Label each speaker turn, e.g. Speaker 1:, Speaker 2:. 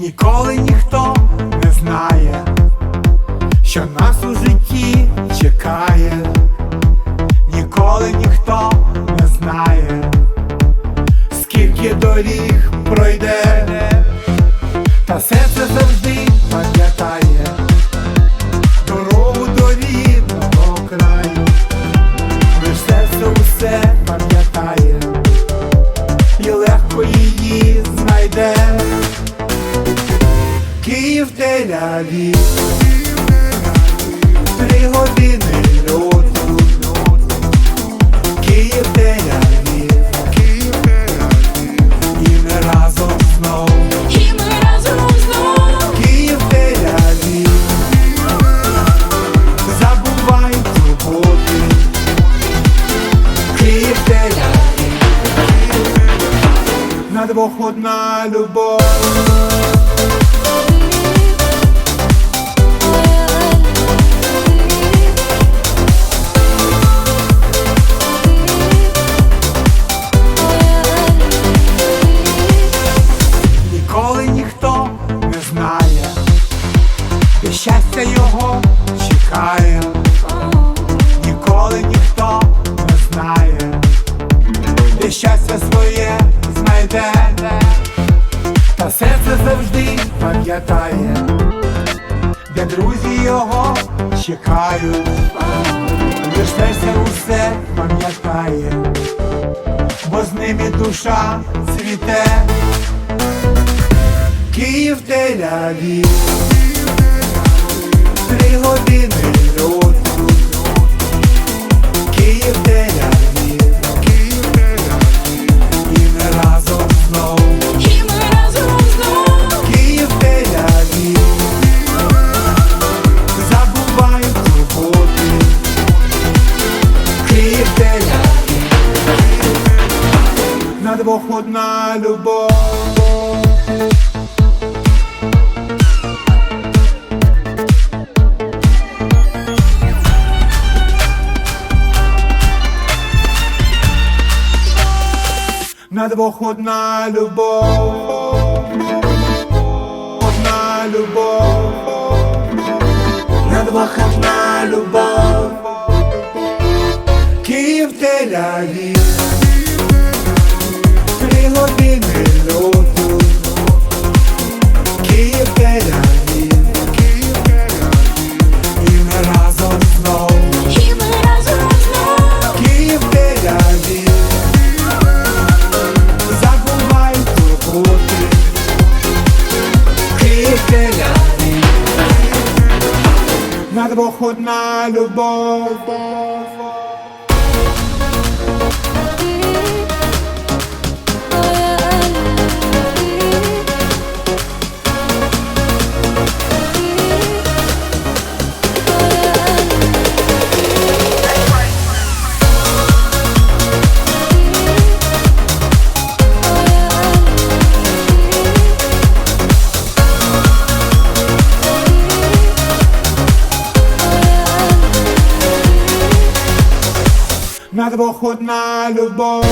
Speaker 1: Ніколи ніхто не знає, що нас у житті чекає, Київ Тель-Авів Три години льоту. Київ Тель-Авів І ми разом знов.
Speaker 2: І ми разом знов.
Speaker 1: Київ Тель-Авів Забувай турботи. Київ Тель-Авів На двох одна любов серце завжди пам'ятає, де друзі його чекають, лиш серце усе пам'ятає, бо з ними душа цвіте. Київ Тель-Авів. Три години На двох одна любов. На двох одна любов, одна любов, на двох одна любов, Київ Тель-Авів, години льоту, Київ Тель-Авів, на двох любов. На двох одна любов.